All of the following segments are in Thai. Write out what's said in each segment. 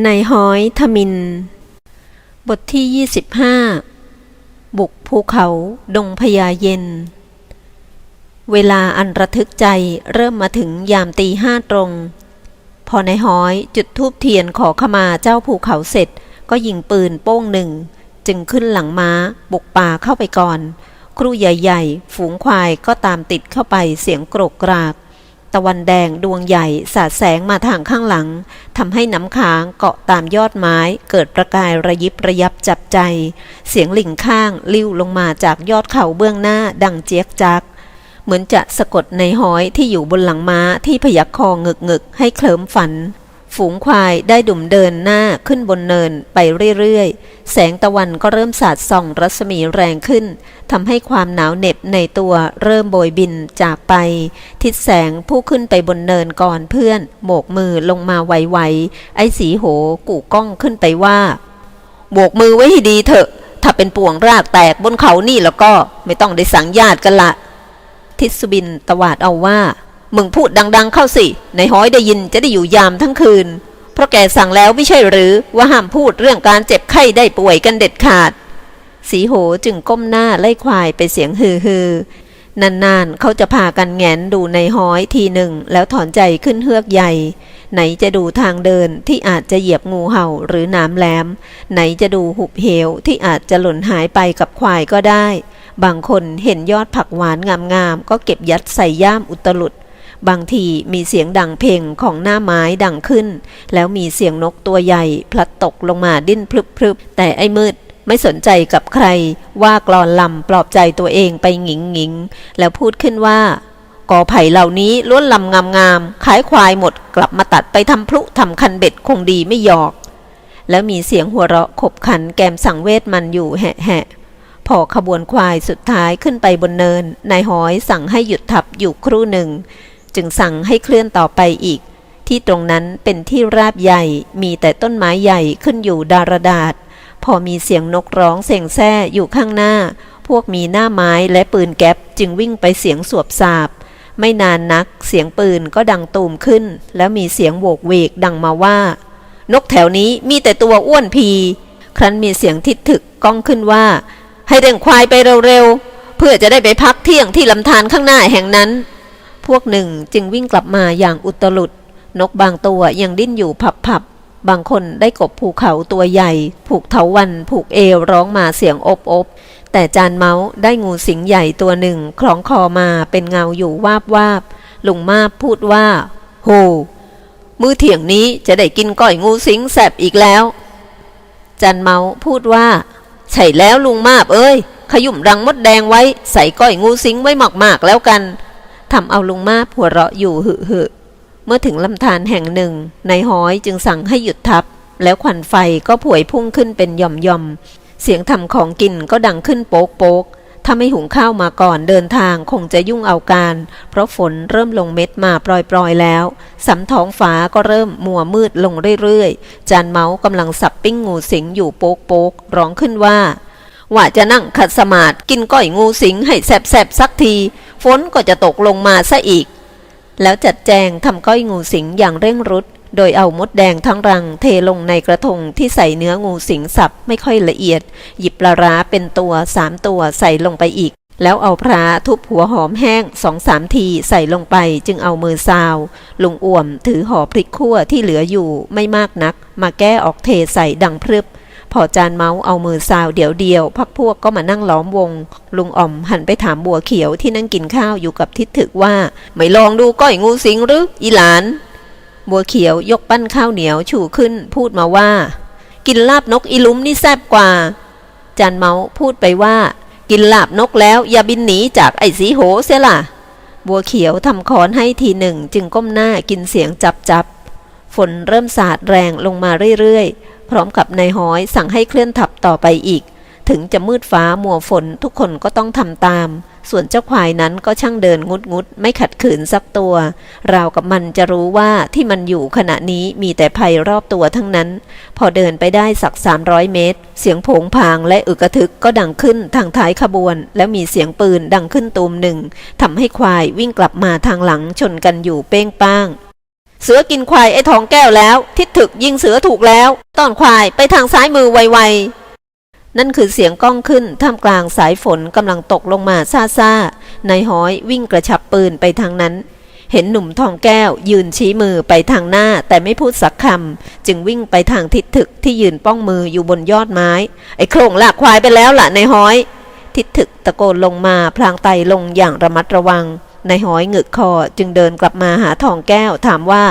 ในห้อยทมิน บทที่ 25 บุกภูเขาดงพญาเย็น เวลาอันระทึกใจเริ่มมาถึงยามตีห้าตรง พอในห้อยจุดทูบเทียนขอขมาเจ้าภูเขาเสร็จ ก็ยิงปืนโป้งหนึ่ง จึงขึ้นหลังม้าบุกป่าเข้าไปก่อน ครูใหญ่ ๆ ฝูงควายก็ตามติดเข้าไปเสียงโกรกกราก ตะวันแดงดวงใหญ่สาดแสงมาทางข้างหลังทำให้น้ำค้างเกาะตามยอดไม้ เกิดประกายระยิบระยับจับใจ เสียงหลิ่งข้างลิ้วลงมาจากยอดเขาเบื้องหน้าดังเจี๊ยกจักเหมือนจะสะกดในห้อยที่อยู่บนหลังม้าที่พยักคอเงึกเงึกๆให้เคลิ้มฝัน ฝูงควายได้ดุ่มเดินหน้าขึ้นบนเนินไปเรื่อยๆ แสงตะวันก็เริ่มสาดส่องรัศมีแรงขึ้นทำให้ความหนาวเหน็บในตัวเริ่มโบยบินจากไป ทิศแสงผู้ขึ้นไปบนเนินก่อนเพื่อนโบกมือลงมาไวๆ ไอ้สีโหกู่ก้องขึ้นไปว่าโบกมือไว้ให้ดีเถอะ ถ้าเป็นป่วงรากแตกบนเขานี่แล้วก็ไม่ต้องได้สังญาติกันละ ทิศสุบินตวาดเอาว่า มึงพูดดังๆเข้าสิ ในห้อยได้ยินจะได้อยู่ยามทั้งคืน เพราะแกสั่งแล้วไม่ใช่หรือว่าห้ามพูดเรื่องการเจ็บไข้ได้ป่วยกันเด็ดขาด สีโหจึงก้มหน้าไล่ควายไปเสียงฮือฮือนานๆ เขาจะพากันแงนดูในห้อยทีหนึ่ง แล้วถอนใจขึ้นเฮือกใหญ่ ไหนจะดูทางเดินที่อาจจะเหยียบงูเห่าหรือน้ำแหลม ไหนจะดูหุบเหวที่อาจจะหล่นหายไปกับควายก็ได้ บางคนเห็นยอดผักหวานงามๆก็เก็บยัดใส่ย่ามอุตลุด บางทีมีเสียงดังเพลงของหน้าไม้ดังขึ้น แล้วมีเสียงนกตัวใหญ่ พลัดตกลงมาดิ้นพลึบๆ แต่ไอ้มืดไม่สนใจกับใคร ว่ากลอนลำปลอบใจตัวเองไปหงิงหงิงแล้วพูดขึ้นว่ากอไผ่เหล่านี้ล้วนลำงามๆขายควายหมดกลับมาตัดไปทำพลุทำคันเบ็ดคงดีไม่หยอก แล้วมีเสียงหัวเราะขบขันแกมสังเวชมันอยู่แหะพอขบวนควายสุดท้ายขึ้นไปบนเนิน นายหอยสั่งให้หยุดทับอยู่ครู่หนึ่ง จึงสั่งให้เคลื่อนต่อไปอีก ที่ตรงนั้นเป็นที่ราบใหญ่มีแต่ต้นไม้ใหญ่ขึ้นอยู่ดารดาษ พอมีเสียงนกร้องเสียงแซ่อยู่ข้างหน้า พวกมีหน้าไม้และปืนแก๊ปจึงวิ่งไปเสียงสวบสาบไม่นานนักเสียงปืนก็ดังตูมขึ้น แล้วมีเสียงโวกเวกดังมาว่า นกแถวนี้มีแต่ตัวอ้วนพี ครั้นมีเสียงทิดถึกก้องขึ้นว่า ให้เร่งควายไปเร็วๆเพื่อจะได้ไปพักเที่ยงที่ลำธารข้างหน้าแห่งนั้น พวกหนึ่งจึงวิ่งกลับมาอย่างอุตลุด นกบางตัวยังดิ้นอยู่ผับๆบบางคนได้กบภูเขาตัวใหญ่ ผูกเถาวันผูกเอวร้องมาเสียงอบอบแต่จานเมาส์ได้งูสิงใหญ่ตัวหนึ่งคล้องคอมาเป็นเงาอยู่วาบวาบลุงมาพูดว่า โห มื้อเที่ยงนี้จะได้กินก้อยงูสิงแสบอีกแล้ว จันเมาพูดว่า ใช่แล้วลุงมาบเอ้ย ขยุ่มรังมดแดงไว้ ใส่ก้อยงูสิงไว้หมากๆแล้วกัน ทำเอาลุงมาบหัวเราะอยู่หึหึเมื่อถึงลำธารแห่งหนึ่งนายห้อยจึงสั่งให้หยุดทับ แล้วควันไฟก็ผวยพุ่งขึ้นเป็นหย่อมเสียงทำของกินก็ดังขึ้นโป๊กโป๊กถ้าไม่หุงข้าวมาก่อนเดินทางคงจะยุ่งเอาการ เพราะฝนเริ่มลงเม็ดมาปล่อยๆแล้วสำท้องฟ้าก็เริ่มมัวมืดลงเรื่อยๆ จานเมากำลังสับปิ้งงูสิงอยู่โป๊กโป๊กร้องขึ้นว่า ว่าจะนั่งขัดสมาธิกินก้อยงูสิงให้แสบๆสักที ฝนก็จะตกลงมาซะอีก แล้วจัดแจงทำก้อยงูสิงอย่างเร่งรุด โดยเอามดแดงทั้งรังเทลงในกระทงที่ใส่เนื้องูสิงสับไม่ค่อยละเอียด หยิบปลาร้าเป็นตัวสามตัวใส่ลงไปอีก แล้วเอาพระทุบหัวหอมแห้งสองสามทีใส่ลงไปจึงเอามือซาว ลุงอ่วมถือห่อพริกขั่วที่เหลืออยู่ไม่มากนัก มาแก้ออกเทใส่ดังพรึบ พอจานเมาส์เอามือซาวเดี๋ยวเดียวพักพวกก็มานั่งล้อมวง ลุงอ่อมหันไปถามบัวเขียวที่นั่งกินข้าวอยู่กับทิศถึกว่า ไม่ลองดูก้อยงูสิงหรืออีหลาน บัวเขียวยกปั้นข้าวเหนียวชูขึ้น พูดมาว่า กินลาบนกอีลุมนี่แซ่บกว่า จานเมาส์พูดไปว่า กินลาบนกแล้วอย่าบินหนีจากไอ้สีโหเสียล่ะบัวเขียวทำคอนให้ทีหนึ่งจึงก้มหน้ากินเสียงจับจับ ฝนเริ่มสาดแรงลงมาเรื่อยๆ พร้อมกับนายห้อยสั่งให้เคลื่อนทับต่อไปอีก ถึงจะมืดฟ้ามัวฝนทุกคนก็ต้องทำตาม ส่วนเจ้าควายนั้นก็ช่างเดินงุดงุดไม่ขัดขืนสักตัว ราวกับมันจะรู้ว่าที่มันอยู่ขณะนี้มีแต่ภัยรอบตัวทั้งนั้น พอเดินไปได้สัก 300 เมตร เสียงโผงผางและอึกทึกก็ดังขึ้นทางท้ายขบวน แล้วมีเสียงปืนดังขึ้นตูมหนึ่งทำให้ควายวิ่งกลับมาทางหลังชนกันอยู่เป้งป้าง เสือกินควายไอ้ทองแก้วแล้ว ทิศถึกยิงเสือถูกแล้ว ต้อนควายไปทางซ้ายมือไวๆ นั่นคือเสียงก้องขึ้นท่ามกลางสายฝนกำลังตกลงมาซาซาๆนายห้อยวิ่งกระชับปืนไปทางนั้น เห็นหนุ่มทองแก้ว ยืนชี้มือไปทางหน้าแต่ไม่พูดสักคำจึงวิ่งไปทางทิศถึกที่ยืนป้องมืออยู่บนยอดไม้ ไอ้โครงลากควายไปแล้วล่ะนายห้อย ทิศถึกตะโกนลงมาพลางไตลงอย่างระมัดระวัง นายหอยหงึกคอจึงเดินกลับมาหาทองแก้วถามว่า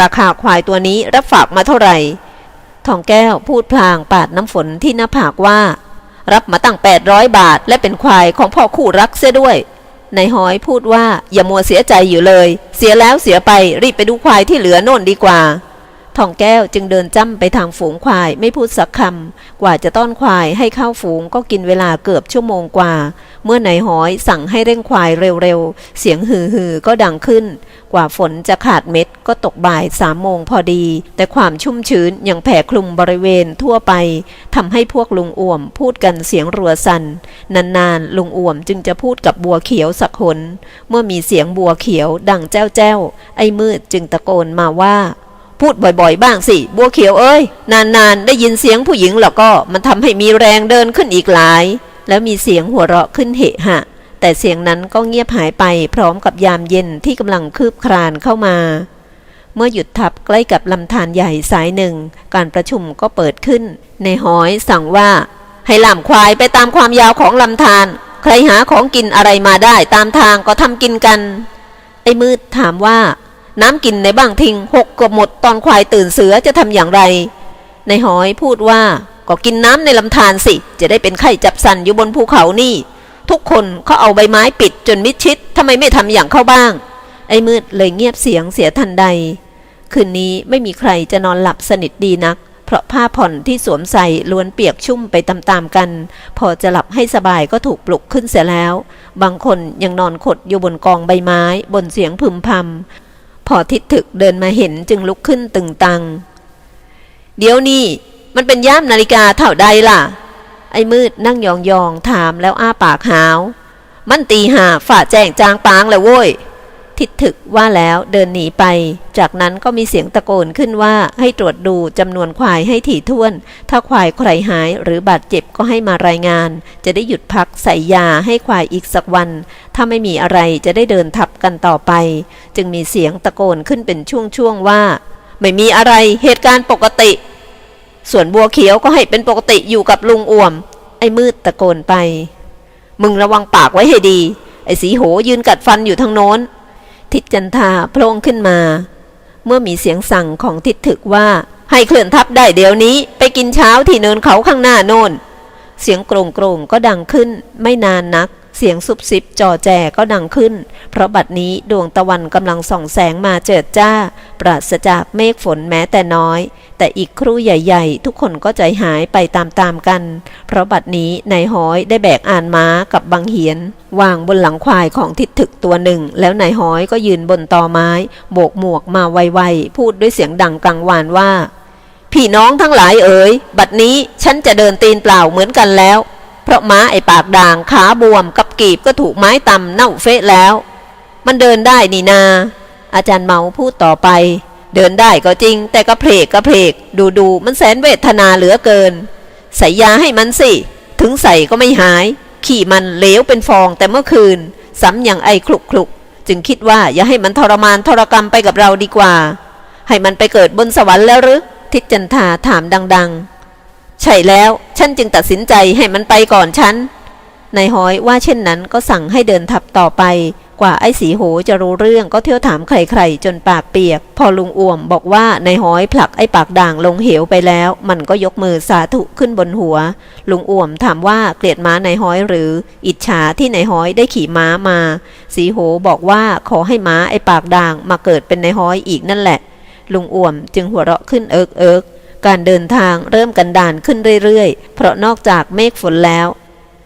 ราคาควายตัวนี้รับฝากมาเท่าไหร่ ทองแก้วพูดพลางปาดน้ำฝนที่หน้าผากว่า รับมาตั้ง 800 บาท และเป็นควายของพ่อคู่รักเสียด้วยนายหอยพูดว่าอย่ามัวเสียใจอยู่เลย เสียแล้วเสียไปรีบไปดูควายที่เหลือโน่นดีกว่าทองแก้วจึงเดินจ้ำไปทางฝูงควายไม่พูดสักคำ กว่าจะต้อนควายให้เข้าฝูงก็กินเวลาเกือบชั่วโมงกว่า เมื่อนายห้อยสั่งให้เร่งควายเร็วๆ เสียงฮือฮือๆก็ดังขึ้น กว่าฝนจะขาดเม็ดก็ตกบ่ายสามโมงพอดี แต่ความชุ่มชื้นยังแผ่คลุมบริเวณทั่วไปทำให้พวกลุงอ่วมพูดกันเสียงรัวสันนานๆ ลุงอ่วมจึงจะพูดกับบัวเขียวสักหนเมื่อมีเสียงบัวเขียวดังแจ้วแจ้วๆไอ้มืดจึงตะโกนมาว่าพูดบ่อยๆ บ้างสิ บัวเขียวเอ้ย นานๆ ได้ยินเสียงผู้หญิงแล้วก็มันทำให้มีแรงเดินขึ้นอีกหลาย แล้วมีเสียงหัวเราะขึ้นเหะหะ แต่เสียงนั้นก็เงียบหายไปพร้อมกับยามเย็นที่กำลังคืบคลานเข้ามา เมื่อหยุดทับใกล้กับลำธารใหญ่สายหนึ่ง การประชุมก็เปิดขึ้น ในหอยสั่งว่า ให้ล่ามควายไปตามความยาวของลำธารใครหาของกินอะไรมาได้ตามทางก็ทำกินกัน ไอ้มืดถามว่า น้ำกินในบ้างทิ้งหกกบหมดตอนควายตื่นเสือจะทำอย่างไร ในหอยพูดว่า ก็กินน้ำในลำธารสิ จะได้เป็นไข้จับสันอยู่บนภูเขานี่ ทุกคนเขาเอาใบไม้ปิดจนมิดชิดทำไมไม่ทำอย่างเขาบ้าง ไอ้มืดเลยเงียบเสียงเสียทันใด คืนนี้ไม่มีใครจะนอนหลับสนิทดีนัก เพราะผ้าผ่อนที่สวมใส่ล้วนเปียกชุ่มไปตามๆกัน พอจะหลับให้สบายก็ถูกปลุกขึ้นเสียแล้ว บางคนยังนอนขดอยู่บนกองใบไม้ บนเสียงพึมพำพอทิดถึกเดินมาเห็นจึงลุกขึ้นตึงตังเดี๋ยวนี้ มันเป็นย่ามนาฬิกาเท่าใดล่ะ ไอ้มืดนั่งยองๆถามแล้วอ้าปากหาว มันตีหาฝ่าแจ้งจางปางแล้วโว้ย ทิดถึกว่าแล้วเดินหนีไป จากนั้นก็มีเสียงตะโกนขึ้นว่าให้ตรวจดูจำนวนควายให้ถี่ถ้วน ถ้าควายใครหายหรือบาดเจ็บก็ให้มารายงาน จะได้หยุดพักใส่ยาให้ควายอีกสักวัน ถ้าไม่มีอะไรจะได้เดินทับกันต่อไป จึงมีเสียงตะโกนขึ้นเป็นช่วงๆว่า ไม่มีอะไรเหตุการณ์ปกติ ส่วนบัวเขียวก็ให้เป็นปกติอยู่กับลุงอ่วม ไอ้มืดตะโกนไป มึงระวังปากไว้ให้ดี ไอ้สีโหยืนกัดฟันอยู่ทางโน้น ทิศจันทาโพลงขึ้นมา เมื่อมีเสียงสั่งของทิศถึกว่าให้เคลื่อนทัพได้เดี๋ยวนี้ ไปกินเช้าที่เนินเขาข้างหน้าโน่น เสียงโกรงโกรงก็ดังขึ้นไม่นานนัก เสียงซุบซิบจอแจก็ดังขึ้น เพราะบัดนี้ดวงตะวันกำลังส่องแสงมาเจิดจ้า ปราศจากเมฆฝนแม้แต่น้อย แต่อีกครู่ใหญ่ ๆ ทุกคนก็ใจหายไปตามๆกัน เพราะบัดนี้นายห้อยได้แบกอ่านม้ากับบังเหียน วางบนหลังควายของทิดถึกตัวหนึ่ง แล้วนายห้อยก็ยืนบนตอไม้ โบกหมวกมาไวๆพูดด้วยเสียงดังกังวานว่า พี่น้องทั้งหลายเอ๋ยบัดนี้ฉันจะเดินตีนเปล่าเหมือนกันแล้ว เพราะม้าไอปากด่างขาบวมกับกีบก็ถูกไม้ตำเน่าเฟะแล้ว มันเดินได้นี่นา อาจารย์เมาพูดต่อไป เดินได้ก็จริง แต่ก็เพลกก็เพลกดูดูมันแสนเวทนาเหลือเกิน ใส่ยาให้มันสิ ถึงใส่ก็ไม่หาย ขี่มันเลวเป็นฟองแต่เมื่อคืนซ้ำอย่างไอคลุกคลุกจึงคิดว่าอย่าให้มันทรมานทรกรรมไปกับเราดีกว่า ให้มันไปเกิดบนสวรรค์แล้วหรือทิจันทาถามดัง ๆ ใช่แล้ว ฉันจึงตัดสินใจให้มันไปก่อนฉันนายหอยว่าเช่นนั้นก็สั่งให้เดินทับต่อไป กว่าไอ้สีโหจะรู้เรื่องก็เที่ยวถามใครๆ จนปากเปียก พอลุงอ่วมบอกว่านายหอยผลักไอ้ปากด่างลงเหวไปแล้ว มันก็ยกมือสาธุขึ้นบนหัว ลุงอ่วมถามว่าเกลียดม้านายหอยหรือ อิจฉาที่นายหอยได้ขี่ม้ามา สีโหบอกว่าขอให้ม้าไอ้ปากด่างมาเกิดเป็นนายหอยอีกนั่นแหละ ลุงอ่วมจึงหัวเราะขึ้นเอิกเอิก การเดินทางเริ่มกันดานขึ้นเรื่อยๆ เพราะนอกจากเมฆฝนแล้ว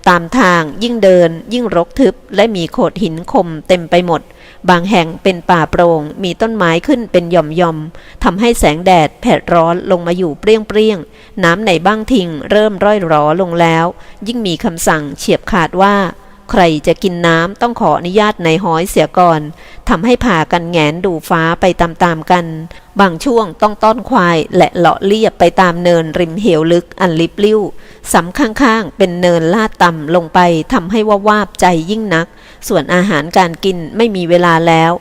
ตามทางยิ่งเดิน ยิ่งรกทึบ และมีโขดหินคมเต็มไปหมด บางแห่งเป็นป่าโปร่ง มีต้นไม้ขึ้นเป็นหย่อมๆทำให้แสงแดดแผดร้อนลงมาอยู่เปรี้ยงๆ น้ำในบ้างทิงเริ่มร่อยหรอลงแล้ว ยิ่งมีคำสั่งเฉียบขาดว่า ใครจะกินน้ำต้องขออนุญาตนายห้อยเสียก่อนทำให้ผ่ากันแงนดูฟ้าไปตามๆกัน บางช่วงต้องต้อนควายและเลาะเลียบไปตามเนินริมเหวลึกอันลิบลิ่วสำข้างๆ เป็นเนินลาดต่ำลงไปทำให้ว่าวาบใจยิ่งนัก ส่วนอาหารการกินไม่มีเวลาแล้ว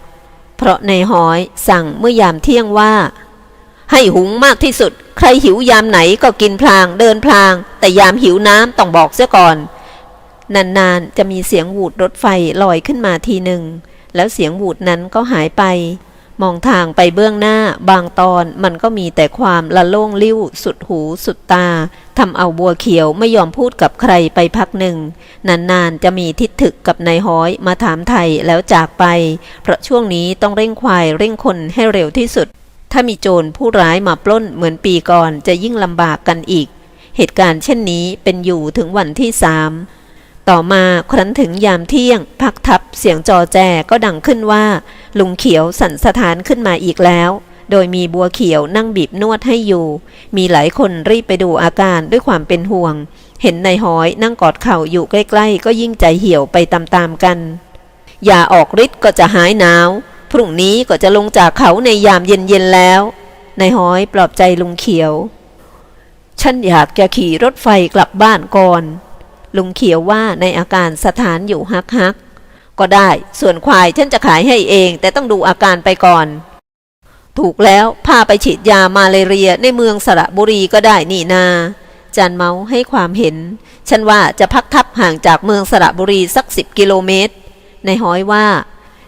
เพราะนายห้อยสั่งเมื่อยามเที่ยงว่า ให้หุงมากที่สุด ใครหิวยามไหนก็กินพลางเดินพลาง แต่ยามหิวน้ำต้องบอกเสียก่อน นานๆ จะมีเสียงหวูดรถไฟลอยขึ้นมาทีหนึ่ง แล้วเสียงหวูดนั้นก็หายไป มองทางไปเบื้องหน้า บางตอนมันก็มีแต่ความละโล่งลิ้ว สุดหู สุดตาทำเอาบัวเขียวไม่ยอมพูดกับใครไปพักหนึ่ง นานๆ จะมีทิดถึกกับนายห้อยมาถามไทยแล้วจากไป เพราะช่วงนี้ต้องเร่งควายเร่งคนให้เร็วที่สุด ถ้ามีโจรผู้ร้ายมาปล้นเหมือนปีก่อนจะยิ่งลำบากกันอีก เหตุการณ์เช่นนี้เป็นอยู่ถึงวันที่สาม ต่อมาครั้นถึงยามเที่ยง พักทับเสียงจอแจก็ดังขึ้นว่า ลุงเขียวสั่นสถานขึ้นมาอีกแล้ว โดยมีบัวเขียวนั่งบีบนวดให้อยู่ มีหลายคนรีบไปดูอาการด้วยความเป็นห่วง เห็นนายห้อยนั่งกอดเข่าอยู่ใกล้ ๆ ก็ยิ่งใจเหี่ยวไปตามๆกันอย่าออกฤทธิ์ก็จะหายหนาว พรุ่งนี้ก็จะลงจากเขาในยามเย็นๆแล้วนายห้อยปลอบใจลุงเขียว ฉันอยากจะขี่รถไฟกลับบ้านก่อน ลุงเขียวว่าในอาการสถานอยู่ฮักฮักก็ได้ ส่วนควายฉันจะขายให้เอง แต่ต้องดูอาการไปก่อน ถูกแล้วพาไปฉีดยามาเลเรียในเมืองสระบุรีก็ได้นี่นาจันเมาให้ความเห็น ฉันว่าจะพักทับห่างจากเมืองสระบุรีสักสิบกิโลเมตร ในห้อยว่า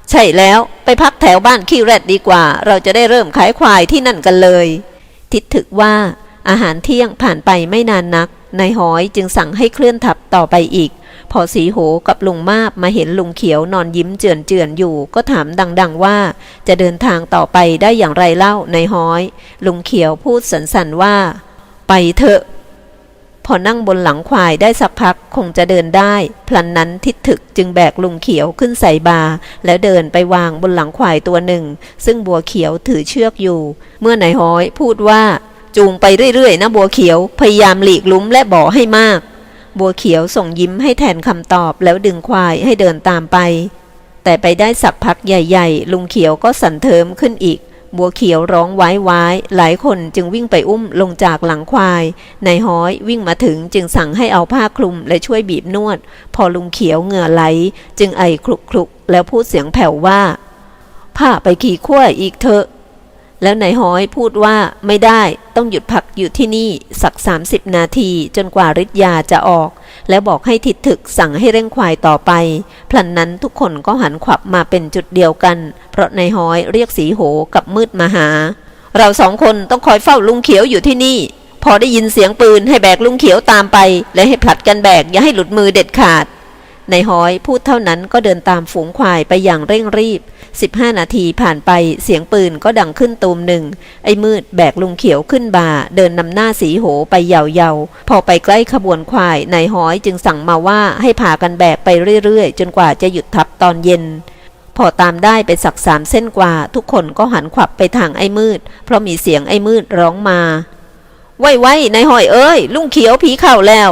ใช่แล้วไปพักแถวบ้านขี้แรดดีกว่า เราจะได้เริ่มขายควายที่นั่นกันเลย ทิดถึกว่าอาหารเที่ยงผ่านไปไม่นานนัก นายห้อยจึงสั่งให้เคลื่อนทับต่อไปอีก พอสีโหกับลุงมาบมาเห็นลุงเขียวนอนยิ้มเจือนเจือนอยู่ ก็ถามดัง ๆ ว่า จะเดินทางต่อไปได้อย่างไรเล่านายห้อย ลุงเขียวพูดสันๆว่า ไปเถอะ พอนั่งบนหลังควายได้สักพักคงจะเดินได้ พลันนั้นทิดถึกจึงแบกลุงเขียวขึ้นใส่บา แล้วเดินไปวางบนหลังควายตัวหนึ่ง ซึ่งบัวเขียวถือเชือกอยู่ เมื่อนายห้อยพูดว่า จูงไปเรื่อยๆนะบัวเขียวพยายามหลีกลุ้มและบ่อให้มาก บัวเขียวส่งยิ้มให้แทนคำตอบแล้วดึงควายให้เดินตามไป แต่ไปได้สักพักใหญ่ๆ ลุงเขียวก็สั่นเทิมขึ้นอีก บัวเขียวร้องไว้ไว้หลายคนจึงวิ่งไปอุ้มลงจากหลังควายนายห้อยวิ่งมาถึงจึงสั่งให้เอาผ้าคลุมและช่วยบีบนวด พอลุงเขียวเหงื่อไหล จึงไอคลุกคลุกๆแล้วพูดเสียงแผ่วว่าผ้าไปขี่ขั้วอีกเถอะ แล้วนายห้อยพูดว่าไม่ได้ต้องหยุดพักอยู่ที่นี่สัก 30 นาทีจนกว่าฤทธิ์ยาจะออก แล้วบอกให้ทิดถึกสั่งให้เร่งควายต่อไป พลันนั้นทุกคนก็หันขวับมาเป็นจุดเดียวกัน เพราะนายห้อยเรียกสีโหกับมืดมาหา เราสองคนต้องคอยเฝ้าลุงเขียวอยู่ที่นี่ พอได้ยินเสียงปืนให้แบกลุงเขียวตามไป และให้ผลัดกันแบกอย่าให้หลุดมือเด็ดขาด นายห้อยพูดเท่านั้นก็เดินตามฝูงควายไปอย่างเร่งรีบ 15 นาทีผ่านไปเสียงปืนก็ดังขึ้นตูมหนึ่ง ไอ้มืดแบกลุงเขียวขึ้นบ่า เดินนำหน้าสีโหไปเยาวๆพอไปใกล้ขบวนควายนายห้อยจึงสั่งมาว่าให้พากันแบกไปเรื่อยๆ จนกว่าจะหยุดทับตอนเย็น พอตามได้ไปสักสามเส้นกว่า ทุกคนก็หันขวับไปทางไอ้มืด เพราะมีเสียงไอ้มืดร้องมา ไว้ไว้นายห้อยเอ้ยลุงเขียวผีเข้าแล้ว